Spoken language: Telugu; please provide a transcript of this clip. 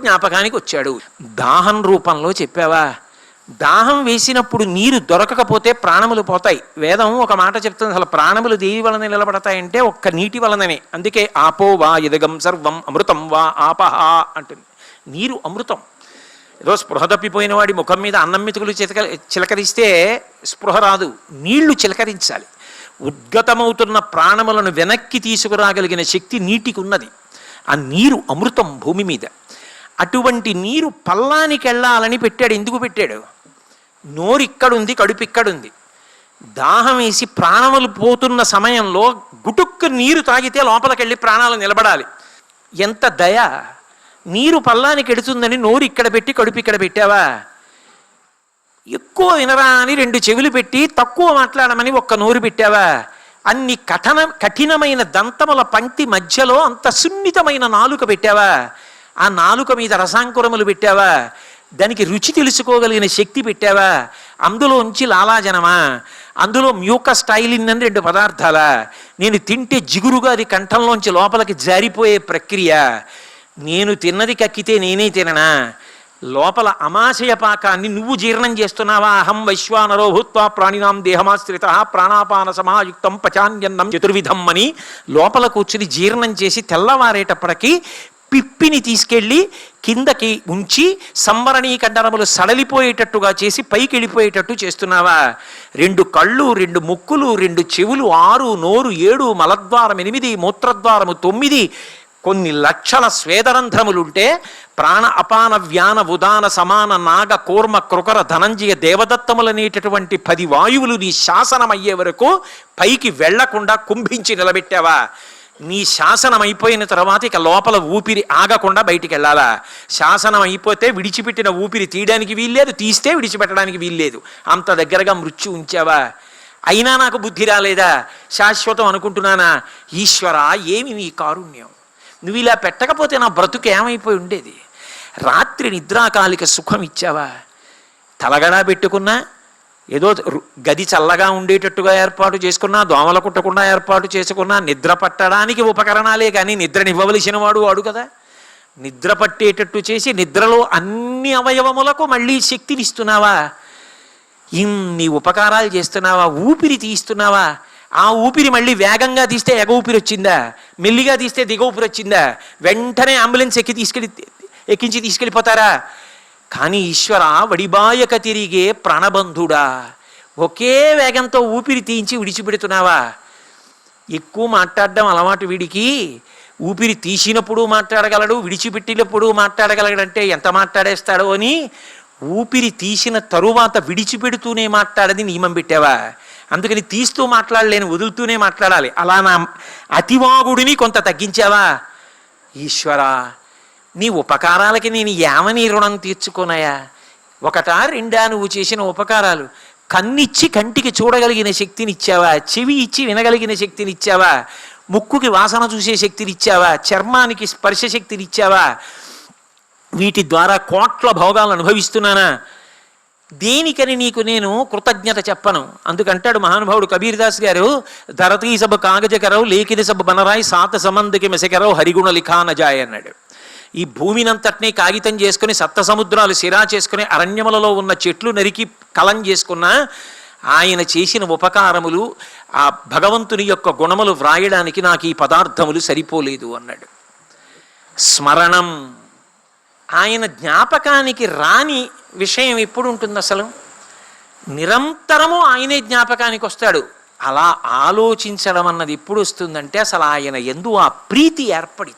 జ్ఞాపకానికి వచ్చాడు. దాహం రూపంలో చెప్పావా? దాహం వేసినప్పుడు నీరు దొరకకపోతే ప్రాణములు పోతాయి. వేదం ఒక మాట చెప్తుంది. అసలు ప్రాణములు దేవి వలన నిలబడతాయంటే ఒక్క నీటి వలననే. అందుకే ఆపో వా ఎదగం సర్వం అమృతం వా ఆపహ అంటుంది. నీరు అమృతం. ఏదో స్పృహ తప్పిపోయిన వాడి ముఖం మీద అన్నం మెతుకులు చిలక చిలకరిస్తే స్పృహ రాదు. నీళ్ళు చిలకరించాలి. ఉద్గతమవుతున్న ప్రాణములను వెనక్కి తీసుకురాగలిగిన శక్తి నీటికి ఉన్నది ఆ నీరు అమృతం భూమి మీద. అటువంటి నీరు పల్లానికి వెళ్ళాలని పెట్టాడు. ఎందుకు పెట్టాడు? నోరు ఇక్కడుంది కడుపు ఇక్కడుంది. దాహం వేసి ప్రాణములు పోతున్న సమయంలో గుటుక్కు నీరు తాగితే లోపలికెళ్ళి ప్రాణాలు నిలబడాలి. ఎంత దయ! నీరు పల్లానికి ఎడుతుందని నోరు ఇక్కడ పెట్టి కడుపు ఇక్కడ పెట్టావా? ఎక్కువ వినరా అని రెండు చెవులు పెట్టి తక్కువ మాట్లాడమని ఒక్క నోరు పెట్టావా? అన్ని కఠిన కఠినమైన దంతముల పంక్తి మధ్యలో అంత సున్నితమైన నాలుక పెట్టావా? ఆ నాలుక మీద రసాంకురములు పెట్టావా? దానికి రుచి తెలుసుకోగలిగిన శక్తి పెట్టావా? అందులోంచి లాలాజనమా? అందులో మ్యూక స్టైలిన్ అని రెండు పదార్థాలా? నేను తింటే జిగురుగా అది కంఠంలోంచి లోపలికి జారిపోయే ప్రక్రియ. నేను తిన్నది కక్కితే నేనే తిననా? లోపల అమాశయ పాకాన్ని నువ్వు జీర్ణం చేస్తున్నావా? అహం వైశ్వానరో భూత్వా ప్రాణినాం దేహమాశ్రిత ప్రాణాపాన సమాయుక్తం పచాన్యన్నం చతుర్విధం అని లోపల కూర్చుని జీర్ణం చేసి తెల్లవారేటప్పటికీ పిప్పిని తీసుకెళ్ళి కిందకి ఉంచి సంవరణీ కండరములు సడలిపోయేటట్టుగా చేసి పైకి వెళ్ళిపోయేటట్టు చేస్తున్నావా? రెండు కళ్ళు రెండు ముక్కులు రెండు చెవులు ఆరు నోరు ఏడు మలద్వారం ఎనిమిది మూత్రద్వారము తొమ్మిది కొన్ని లక్షల స్వేదరంధ్రములుంటే ప్రాణ అపాన వ్యాన ఉదాన సమాన నాగ కూర్మ కృకర ధనంజయ దేవదత్తములనేటటువంటి పది వాయువులు నీ శాసనం అయ్యే వరకు పైకి వెళ్ళకుండా కుంభించి నిలబెట్టావా? నీ శాసనం అయిపోయిన తర్వాత ఇక లోపల ఊపిరి ఆగకుండా బయటికి వెళ్ళాలా? శాసనం అయిపోతే విడిచిపెట్టిన ఊపిరి తీయడానికి వీల్లేదు తీస్తే విడిచిపెట్టడానికి వీల్లేదు. అంత దగ్గరగా మృత్యు ఉంచావా? అయినా నాకు బుద్ధి రాలేదా? శాశ్వతం అనుకుంటున్నానా? ఈశ్వర ఏమి నీ కారుణ్యం? నువ్వు ఇలా పెట్టకపోతే నా బ్రతుకు ఏమైపోయి ఉండేది? రాత్రి నిద్రాకాలిక సుఖం ఇచ్చావా? తలగడా పెట్టుకున్నా? ఏదో గది చల్లగా ఉండేటట్టుగా ఏర్పాటు చేసుకున్నా దోమల కుట్టకుండా ఏర్పాటు చేసుకున్నా నిద్ర పట్టడానికి ఉపకరణాలే కానీ నిద్రనివ్వవలసిన వాడు వాడు కదా. నిద్ర పట్టేటట్టు చేసి నిద్రలో అన్ని అవయవములకు మళ్ళీ శక్తిని ఇస్తున్నావా ఇన్ని ఉపకారాలు చేస్తున్నావా? ఊపిరి తీస్తున్నావా? ఆ ఊపిరి మళ్ళీ వేగంగా తీస్తే ఎగ ఊపిరి వచ్చిందా? మెల్లిగా తీస్తే దిగ ఊపిరి వచ్చిందా? వెంటనే అంబులెన్స్ ఎక్కి తీసుకెళ్ళి ఎక్కించి తీసుకెళ్ళిపోతారా? కానీ ఈశ్వర వడిబాయక తిరిగే ప్రాణబంధుడా ఒకే వేగంతో ఊపిరి తీయించి విడిచిపెడుతున్నావా? ఎక్కువ మాట్లాడడం అలవాటు వీడికి. ఊపిరి తీసినప్పుడు మాట్లాడగలడు విడిచిపెట్టినప్పుడు మాట్లాడగలడంటే ఎంత మాట్లాడేస్తాడో అని ఊపిరి తీసిన తరువాత విడిచిపెడుతూనే మాట్లాడని నియమం పెట్టావా? అందుకని తీస్తూ మాట్లాడలేని వదులుతూనే మాట్లాడాలి. అలా నా అతివాగుడిని కొంత తగ్గించావా? ఈశ్వరా నీ ఉపకారాలకి నేను ఏమని రుణం తీర్చుకున్నాయా ఒకటా రెండా నువ్వు చేసిన ఉపకారాలు. కన్నిచ్చి కంటికి చూడగలిగిన శక్తిని ఇచ్చావా చెవి ఇచ్చి వినగలిగిన శక్తిని ఇచ్చావా ముక్కుకి వాసన చూసే శక్తిని ఇచ్చావా చర్మానికి స్పర్శ శక్తిని ఇచ్చావా వీటి ద్వారా కోట్ల భోగాలను అనుభవిస్తున్నానా? దేనికని నీకు నేను కృతజ్ఞత చెప్పను. అందుకంటాడు మహానుభావుడు కబీర్దాస్ గారు ధరతీ సభ కాగజకరవు లేఖిని సభ బనరాయి సాత సమందుకి మెసకరవు హరిగుణ లిఖానజాయ్ అన్నాడు. ఈ భూమినంతటినీ కాగితం చేసుకుని సప్త సముద్రాలు సిరా చేసుకుని అరణ్యములలో ఉన్న చెట్లు నరికి కలం చేసుకున్న ఆయన చేసిన ఉపకారములు ఆ భగవంతుని యొక్క గుణములు వ్రాయడానికి నాకు ఈ పదార్థములు సరిపోలేదు అన్నాడు. స్మరణం. ఆయన జ్ఞాపకానికి రాని విషయం ఎప్పుడు ఉంటుంది అసలు? నిరంతరము ఆయనే జ్ఞాపకానికి వస్తాడు. అలా ఆలోచించడం అన్నది ఎప్పుడు వస్తుందంటే అసలు ఆయన ఎందు ఆ ప్రీతి ఏర్పడి